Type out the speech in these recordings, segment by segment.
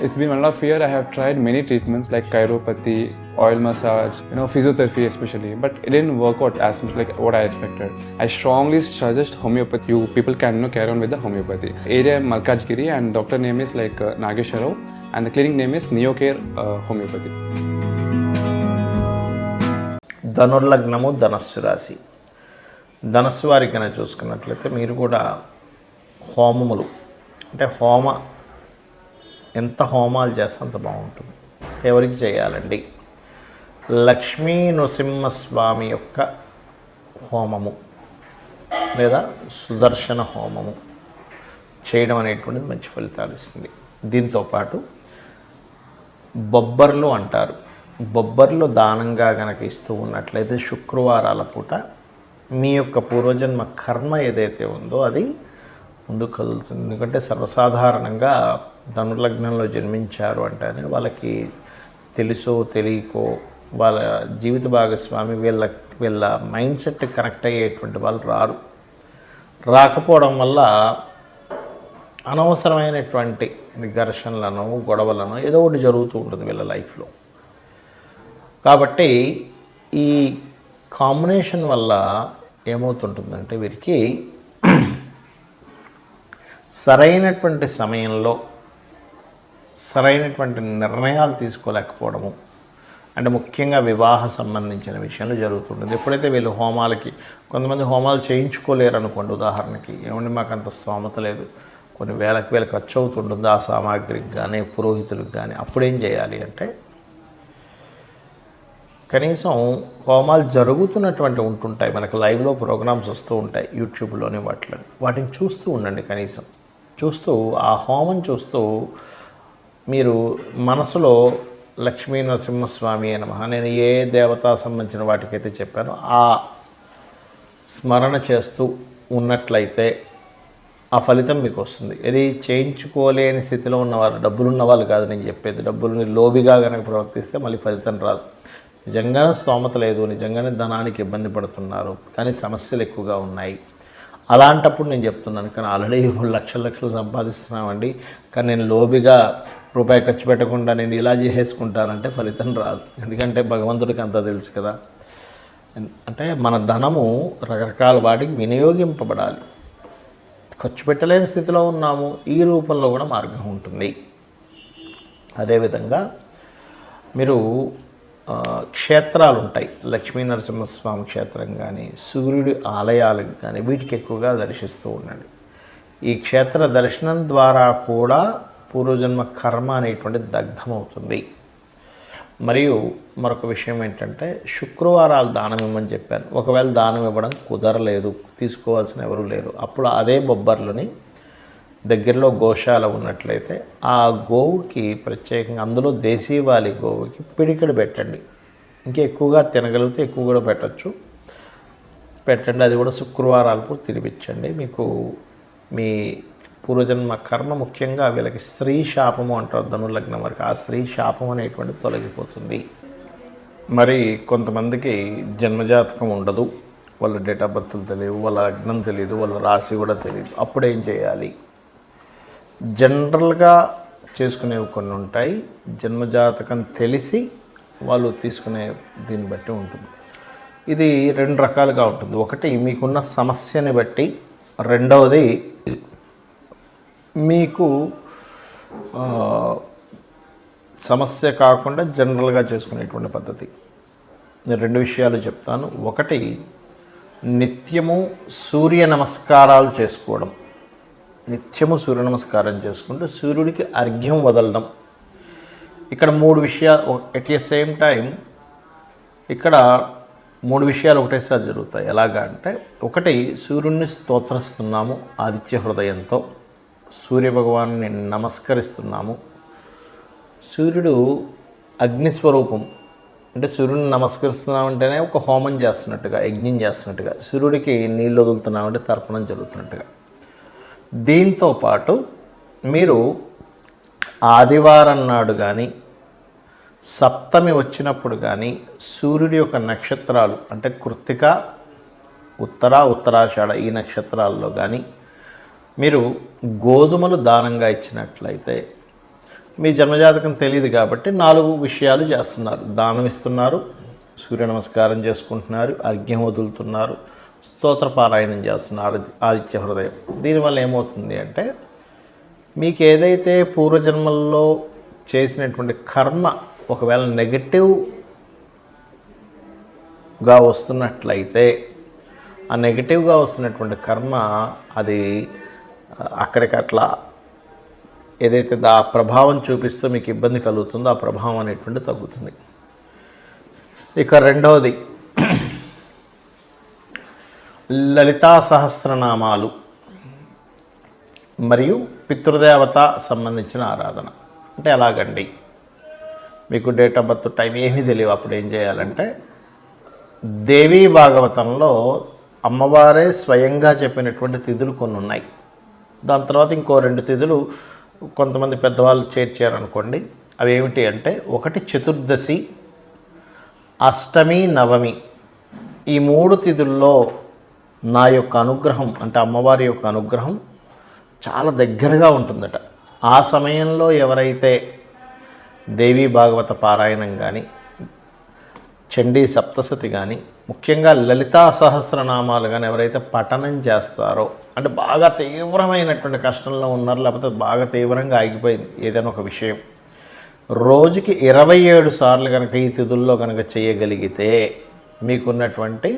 It's been one of year. I have tried many treatments like chiropathy, oil massage, you know, physiotherapy especially, but it didn't work out as much like what I expected. I strongly suggest homeopathy. You people can you know, carry on with the homeopathy. Area Malkajgiri, and doctor name is like uh, Nagesharov, and the clinic name is Neocare uh, Homeopathy. ధనుర్లగ్నము ధనస్సు రాశి ధనస్సు వారికి కనుక చూసుకున్నట్లయితే మీరు కూడా హోమములు అంటే హోమ ఎంత హోమాలు చేస్తే అంత బాగుంటుంది. ఎవరికి చేయాలండి? లక్ష్మీ నృసింహస్వామి యొక్క హోమము లేదా సుదర్శన హోమము చేయడం అనేటువంటిది మంచి ఫలితాలు ఇస్తుంది. దీంతోపాటు బొబ్బర్లు అంటారు. బొబ్బర్లు దానంగా గనక ఇస్తూ ఉన్నట్లయితే శుక్రవారాల పూట మీ యొక్క పూర్వజన్మ కర్మ ఏదైతే ఉందో అది ముందుకు కదులుతుంది. ఎందుకంటే సర్వసాధారణంగా ధనుర్లగ్నంలో జన్మించారు అంటేనే వాళ్ళకి తెలుసో తెలియకో వాళ్ళ జీవిత భాగస్వామి వీళ్ళ వీళ్ళ మైండ్ సెట్ కనెక్ట్ అయ్యేటువంటి వాళ్ళు రారు. రాకపోవడం వల్ల అనవసరమైనటువంటి ఘర్షణలను గొడవలను ఏదో ఒకటి జరుగుతూ ఉంటుంది వీళ్ళ లైఫ్లో. కాబట్టి ఈ కాంబినేషన్ వల్ల ఏమవుతుంటుందంటే వీరికి సరైనటువంటి సమయంలో సరైనటువంటి నిర్ణయాలు తీసుకోలేకపోవడము. అంటే ముఖ్యంగా వివాహ సంబంధించిన విషయంలో జరుగుతుంటుంది. ఎప్పుడైతే వీళ్ళు హోమాలకి కొంతమంది హోమాలు చేయించుకోలేరు అనుకోండి ఉదాహరణకి ఏమండి మాకు అంత స్తోమత లేదు. కొన్ని వేలకు వేల ఖర్చు అవుతుంటుంది ఆ సామాగ్రికి కానీ పురోహితులకు కానీ అప్పుడేం చేయాలి అంటే కనీసం హోమాలు జరుగుతున్నటువంటి ఉంటుంటాయి. మనకు లైవ్లో ప్రోగ్రామ్స్ వస్తూ ఉంటాయి యూట్యూబ్లోని వాటిలో. వాటిని చూస్తూ ఉండండి కనీసం. చూస్తూ ఆ హోమం చూస్తూ మీరు మనసులో లక్ష్మీ నరసింహస్వామి అని మహా నేను ఏ దేవతా సంబంధించిన వాటికైతే చెప్పానో ఆ స్మరణ చేస్తూ ఉన్నట్లయితే ఆ ఫలితం మీకు వస్తుంది. ఇది చేయించుకోలేని స్థితిలో ఉన్నవారు డబ్బులు ఉన్నవాళ్ళు కాదు నేను చెప్పేది. డబ్బులని లోబిగా కనుక ప్రవర్తిస్తే మళ్ళీ ఫలితం రాదు. నిజంగానే స్తోమత లేదు నిజంగానే ధనానికి ఇబ్బంది పడుతున్నారు కానీ సమస్యలు ఎక్కువగా ఉన్నాయి. అలాంటప్పుడు నేను చెప్తున్నాను కానీ ఆల్రెడీ లక్షల లక్షలు సంపాదిస్తున్నామండి. కానీ నేను లోబిగా రూపాయి ఖర్చు పెట్టకుండా నేను ఇలా చేసేసుకుంటానంటే ఫలితం రాదు. ఎందుకంటే భగవంతుడికి అంతా తెలుసు కదా. అంటే మన ధనము రకరకాల వాటికి వినియోగింపబడాలి. ఖర్చు పెట్టలేని స్థితిలో ఉన్నాము ఈ రూపంలో కూడా మార్గం ఉంటుంది. అదేవిధంగా మీరు క్షేత్రాలు ఉంటాయి లక్ష్మీ నరసింహస్వామి క్షేత్రం కానీ సూర్యుడి ఆలయాలకు కానీ వీటికి ఎక్కువగా దర్శిస్తూ ఉండండి. ఈ క్షేత్ర దర్శనం ద్వారా కూడా పూర్వజన్మ కర్మ అనేటువంటి దగ్ధమవుతుంది. మరియు మరొక విషయం ఏంటంటే శుక్రవారాలు దానం ఇవ్వమని చెప్పాను ఒకవేళ దానం ఇవ్వడం కుదరలేదు తీసుకోవాల్సిన ఎవరు లేరు. అప్పుడు అదే బొబ్బర్లని దగ్గరలో గోశాల ఉన్నట్లయితే ఆ గోవుకి ప్రత్యేకంగా అందులో దేశీవాలి గోవుకి పిడికడు పెట్టండి. ఇంకా ఎక్కువగా తినగలిగితే ఎక్కువ కూడా పెట్టచ్చు. పెట్టండి అది కూడా శుక్రవారాలకు తినిపించండి. మీకు మీ పూర్వజన్మ కర్మ ముఖ్యంగా వీళ్ళకి స్త్రీ శాపము అంటారు ధనులగ్నం వరకు. ఆ స్త్రీ శాపం అనేటువంటిది తొలగిపోతుంది. మరి కొంతమందికి జన్మజాతకం ఉండదు. వాళ్ళ డేట్ ఆఫ్ బర్త్లు తెలియదు వాళ్ళ లగ్నం తెలియదు వాళ్ళ రాశి కూడా తెలియదు. అప్పుడు ఏం చేయాలి? జనరల్గా చేసుకునేవి కొన్ని ఉంటాయి. జన్మజాతకం తెలిసి వాళ్ళు తీసుకునే దీన్ని బట్టి ఉంటుంది. ఇది రెండు రకాలుగా ఉంటుంది. ఒకటి మీకున్న సమస్యని బట్టి. రెండవది మీకు సమస్య కాకుండా జనరల్గా చేసుకునేటువంటి పద్ధతి. నేను రెండు విషయాలు చెప్తాను. ఒకటి నిత్యము సూర్య నమస్కారాలు చేసుకోవడం. నిత్యము సూర్య నమస్కారం చేసుకుంటూ సూర్యుడికి అర్ఘ్యం వదలడం. ఇక్కడ మూడు విషయాలు ఎట్ ఎ సేమ్ టైం ఇక్కడ మూడు విషయాలు ఒకటేసారి జరుగుతాయి. ఎలాగా అంటే ఒకటి సూర్యుడిని స్తోత్రస్తున్నాము ఆదిత్య హృదయంతో. సూర్య భగవాన్ని నమస్కరిస్తున్నాము. సూర్యుడు అగ్నిస్వరూపం అంటే సూర్యుడిని నమస్కరిస్తున్నామంటేనే ఒక హోమం చేస్తున్నట్టుగా యజ్ఞం చేస్తున్నట్టుగా సూర్యుడికి నీళ్ళు వదులుతున్నామంటే తర్పణం జరుగుతున్నట్టుగా. దీంతో పాటు మీరు ఆదివారం నాడు కానీ సప్తమి వచ్చినప్పుడు కానీ సూర్యుడి యొక్క నక్షత్రాలు అంటే కృత్తిక ఉత్తర ఉత్తరాషాఢ ఈ నక్షత్రాల్లో కానీ మీరు గోధుమలు దానంగా ఇచ్చినట్లయితే మీ జన్మజాతకం తెలియదు కాబట్టి నాలుగు విషయాలు చేస్తున్నారు. దానం ఇస్తున్నారు సూర్య నమస్కారం చేసుకుంటున్నారు అర్ఘ్యం వదులుతున్నారు స్తోత్ర పారాయణం చేస్తున్నారు ఆదిత్య హృదయం. దీనివల్ల ఏమవుతుంది అంటే మీకు ఏదైతే పూర్వజన్మల్లో చేసినటువంటి కర్మ ఒకవేళ నెగటివ్గా వస్తున్నట్లయితే ఆ నెగటివ్గా వస్తున్నటువంటి కర్మ అది అక్కడికి అట్లా ఏదైతే దా ప్రభావం చూపిస్తూ మీకు ఇబ్బంది కలుగుతుందో ఆ ప్రభావం అనేటువంటి తగ్గుతుంది. ఇక రెండవది లలితా సహస్రనామాలు మరియు పితృదేవత సంబంధించిన ఆరాధన. అంటే ఎలాగండి? మీకు డేట్ ఆఫ్ బర్త్ టైం ఏమీ తెలియవు. అప్పుడు ఏం చేయాలంటే దేవీ భాగవతంలో అమ్మవారే స్వయంగా చెప్పినటువంటి తిథులు కొన్ని ఉన్నాయి దాని తర్వాత ఇంకో రెండు తిథులు కొంతమంది పెద్దవాళ్ళు చేర్చారనుకోండి. అవి ఏమిటి అంటే ఒకటి చతుర్దశి అష్టమి నవమి. ఈ మూడు తిథుల్లో నా యొక్క అనుగ్రహం అంటే అమ్మవారి యొక్క అనుగ్రహం చాలా దగ్గరగా ఉంటుందట. ఆ సమయంలో ఎవరైతే దేవీ భాగవత పారాయణం కానీ చండీ సప్తసతి కానీ ముఖ్యంగా లలితా సహస్రనామాలు కానీ ఎవరైతే పఠనం చేస్తారో అంటే బాగా తీవ్రమైనటువంటి కష్టంలో ఉన్నారు లేకపోతే బాగా తీవ్రంగా ఆగిపోయింది ఏదైనా ఒక విషయం. రోజుకి ఇరవై ఏడు సార్లు కనుక ఈ తిథుల్లో కనుక చేయగలిగితే మీకున్నటువంటి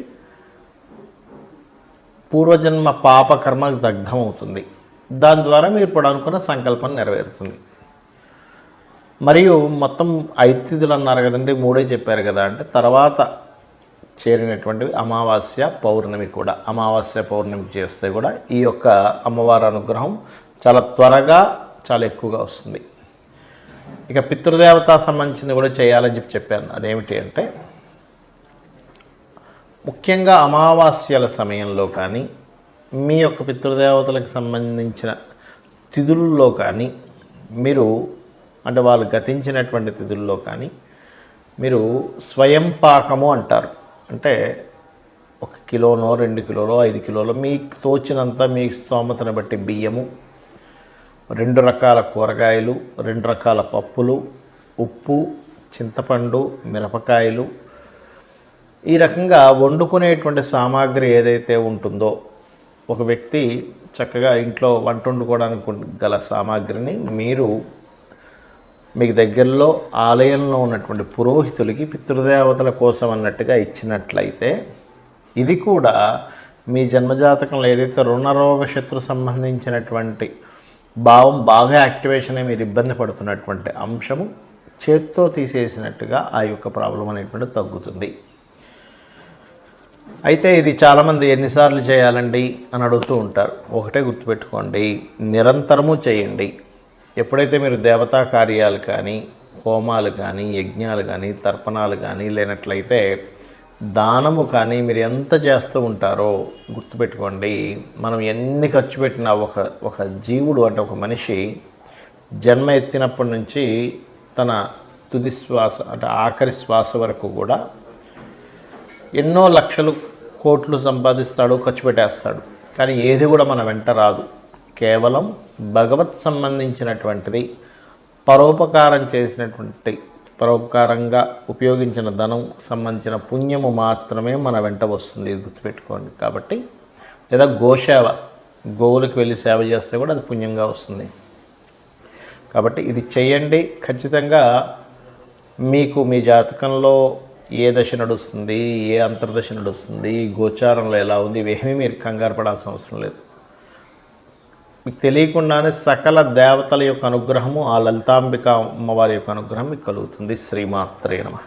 పూర్వజన్మ పాపకర్మ దగ్ధమవుతుంది. దాని ద్వారా మీరు ఇప్పుడు అనుకున్న సంకల్పం నెరవేరుతుంది. మరియు మొత్తం ఐదు తిథులు అన్నారు కదండి మూడే చెప్పారు కదా అంటే తర్వాత చేరినటువంటివి అమావాస్య పౌర్ణమి కూడా. అమావాస్య పౌర్ణమి చేస్తే కూడా ఈ యొక్క అమ్మవారి అనుగ్రహం చాలా త్వరగా చాలా ఎక్కువగా వస్తుంది. ఇక పితృదేవత సంబంధించింది కూడా చేయాలని చెప్పి చెప్పాను. అదేమిటి అంటే ముఖ్యంగా అమావాస్యల సమయంలో కానీ మీ యొక్క పితృదేవతలకు సంబంధించిన తిథుల్లో కానీ మీరు అంటే వాళ్ళు గతించినటువంటి తిథుల్లో కానీ మీరు స్వయం పాకము అంటారు. అంటే ఒక కిలోనో రెండు కిలోలో ఐదు కిలోలో మీకు తోచినంత మీ స్తోమతను బట్టి బియ్యము రెండు రకాల కూరగాయలు రెండు రకాల పప్పులు ఉప్పు చింతపండు మిరపకాయలు. ఈ రకంగా వండుకునేటువంటి సామాగ్రి ఏదైతే ఉంటుందో ఒక వ్యక్తి చక్కగా ఇంట్లో వంట వండుకోవడానికి గల సామాగ్రిని మీరు మీకు దగ్గరలో ఆలయంలో ఉన్నటువంటి పురోహితులకి పితృదేవతల కోసం అన్నట్టుగా ఇచ్చినట్లయితే ఇది కూడా మీ జన్మజాతకంలో ఏదైతే రుణరోగ శత్రు సంబంధించినటువంటి భావం బాగా యాక్టివేషన్ అయి మీరు ఇబ్బంది పడుతున్నటువంటి అంశము చేత్తో తీసేసినట్టుగా ఆ యొక్క ప్రాబ్లం అనేటువంటిది తగ్గుతుంది. అయితే ఇది చాలామంది ఎన్నిసార్లు చేయాలండి అని అడుగుతూ ఉంటారు. ఒకటే గుర్తుపెట్టుకోండి. నిరంతరము చేయండి. ఎప్పుడైతే మీరు దేవతా కార్యాలు కానీ హోమాలు కానీ యజ్ఞాలు కానీ తర్పణాలు కానీ లేనట్లయితే దానము కానీ మీరు ఎంత చేస్తూ ఉంటారో గుర్తుపెట్టుకోండి. మనం ఎన్ని ఖర్చు పెట్టినా ఒక ఒక జీవుడు అంటే ఒక మనిషి జన్మ ఎత్తినప్పటి నుంచి తన తుది శ్వాస అంటే ఆఖరి శ్వాస వరకు కూడా ఎన్నో లక్షలు కోట్లు సంపాదిస్తాడు ఖర్చు పెట్టేస్తాడు. కానీ ఏది కూడా మన వెంట రాదు. కేవలం భగవత్ సంబంధించినటువంటిది పరోపకారం చేసినటువంటి పరోపకారంగా ఉపయోగించిన ధనం సంబంధించిన పుణ్యము మాత్రమే మన వెంట వస్తుంది గుర్తుపెట్టుకోండి. కాబట్టి లేదా గోసేవ గోవులకు వెళ్ళి సేవ చేస్తే కూడా అది పుణ్యంగా వస్తుంది. కాబట్టి ఇది చేయండి. ఖచ్చితంగా మీకు మీ జాతకంలో ఏ దశ నడుస్తుంది ఏ అంతర్దశ నడుస్తుంది గోచారంలో ఎలా ఉంది ఇవేమీ మీరు కంగారు పడాల్సిన అవసరం లేదు. మీకు తెలియకుండానే సకల దేవతల యొక్క అనుగ్రహము ఆ లలితాంబిక అమ్మవారి యొక్క అనుగ్రహం మీకు కలుగుతుంది. శ్రీమాత్రే నమః.